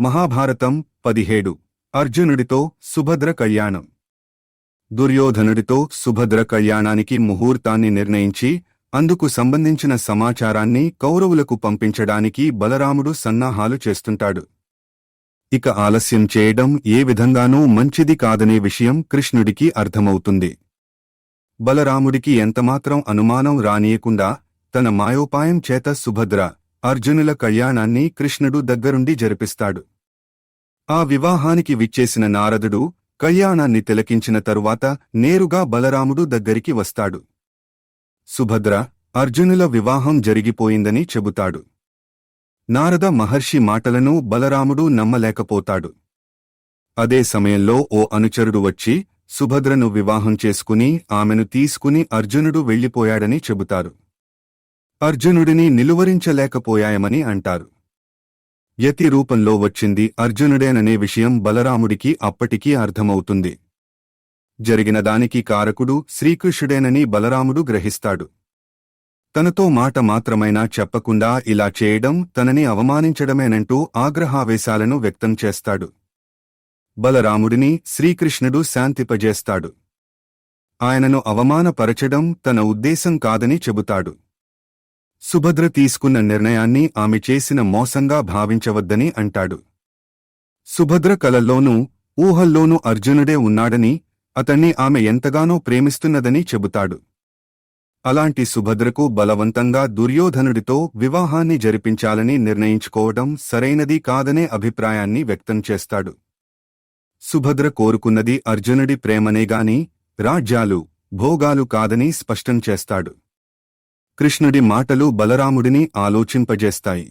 మహాభారతం పదిహేడు. అర్జునుడితో సుభద్ర కళ్యాణం. దుర్యోధనుడితో సుభద్ర కళ్యాణానికి ముహూర్తాన్ని నిర్ణయించి అందుకు సంబంధించిన సమాచారాన్ని కౌరవులకు పంపించడానికి బలరాముడు సన్నాహాలు చేస్తుంటాడు. ఇక ఆలస్యం చేయడం ఏ విధంగానూ మంచిది కాదనే విషయం కృష్ణుడికి అర్థమవుతుంది. బలరాముడికి ఎంతమాత్రం అనుమానం రానియకుండా తన మాయోపాయం చేత సుభద్ర అర్జునుల కళ్యాణాన్ని కృష్ణుడు దగ్గరుండి జరిపిస్తాడు. ఆ వివాహానికి విచ్చేసిన నారదుడు కళ్యాణాన్ని తిలకించిన తరువాత నేరుగా బలరాముడు దగ్గరికి వస్తాడు. సుభద్ర అర్జునుల వివాహం జరిగిపోయిందని చెబుతాడు. నారద మహర్షి మాటలను బలరాముడు నమ్మలేకపోతాడు. అదే సమయంలో ఓ అనుచరుడు వచ్చి సుభద్రను వివాహం చేసుకుని ఆమెను తీసుకుని అర్జునుడు వెళ్ళిపోయాడని చెబుతారు. అర్జునుడిని నిలువరించలేకపోయాయమని అంటారు. యతి రూపంలో వచ్చింది అర్జునుడేననే విషయం బలరాముడికి అప్పటికీ అర్థమవుతుంది. జరిగిన దానికి కారకుడు శ్రీకృష్ణుడేనని బలరాముడు గ్రహిస్తాడు. తనతో మాట మాత్రమైనా చెప్పకుండా ఇలా చేయడం తనని అవమానించడమేనంటూ ఆగ్రహావేశాలను వ్యక్తం చేస్తాడు. బలరాముడిని శ్రీకృష్ణుడు శాంతిపజేస్తాడు. ఆయనను అవమానపరచడం తన ఉద్దేశం కాదని చెబుతాడు. సుభద్ర తీసుకున్న నిర్ణయాన్ని ఆమె చేసిన మోసంగా భావించవద్దని అంటాడు. సుభద్ర కలల్లోనూ ఊహల్లోనూ అర్జునుడే ఉన్నాడని అతన్ని ఆమె ఎంతగానో ప్రేమిస్తున్నదని చెబుతాడు. అలాంటి సుభద్రకు బలవంతంగా దుర్యోధనుడితో వివాహాన్ని జరిపించాలని నిర్ణయించుకోవడం సరైనది కాదనే అభిప్రాయాన్ని వ్యక్తం చేస్తాడు. సుభద్ర కోరుకున్నది అర్జునుడి ప్రేమనేగాని రాజ్యాలు భోగాలు కాదని స్పష్టం చేస్తాడు. కృష్ణుడి మాటలు బలరాముడిని ఆలోచింపజేస్తాయి.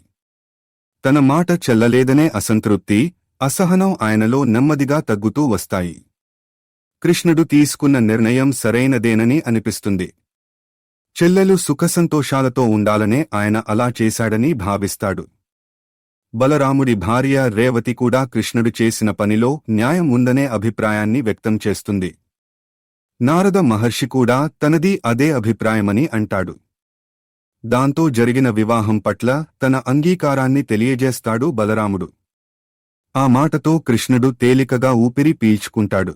తన మాట చెల్లలేదనే అసంతృప్తి అసహనం ఆయనలో నెమ్మదిగా తగ్గుతూ వస్తాయి. కృష్ణుడు తీసుకున్న నిర్ణయం సరైనదేనని అనిపిస్తుంది. చెల్లెలు సుఖసంతోషాలతో ఉండాలనే ఆయన అలా చేశాడని భావిస్తాడు. బలరాముడి భార్య రేవతి కూడా కృష్ణుడు చేసిన పనిలో న్యాయం ఉందనే అభిప్రాయాన్ని వ్యక్తం చేస్తుంది. నారద మహర్షి కూడా తనది అదే అభిప్రాయమని అంటాడు. దాంతో జరిగిన వివాహం పట్ల తన అంగీకారాన్ని తెలియజేస్తాడు బలరాముడు. ఆ మాటతో కృష్ణుడు తేలికగా ఊపిరి పీల్చుకుంటాడు.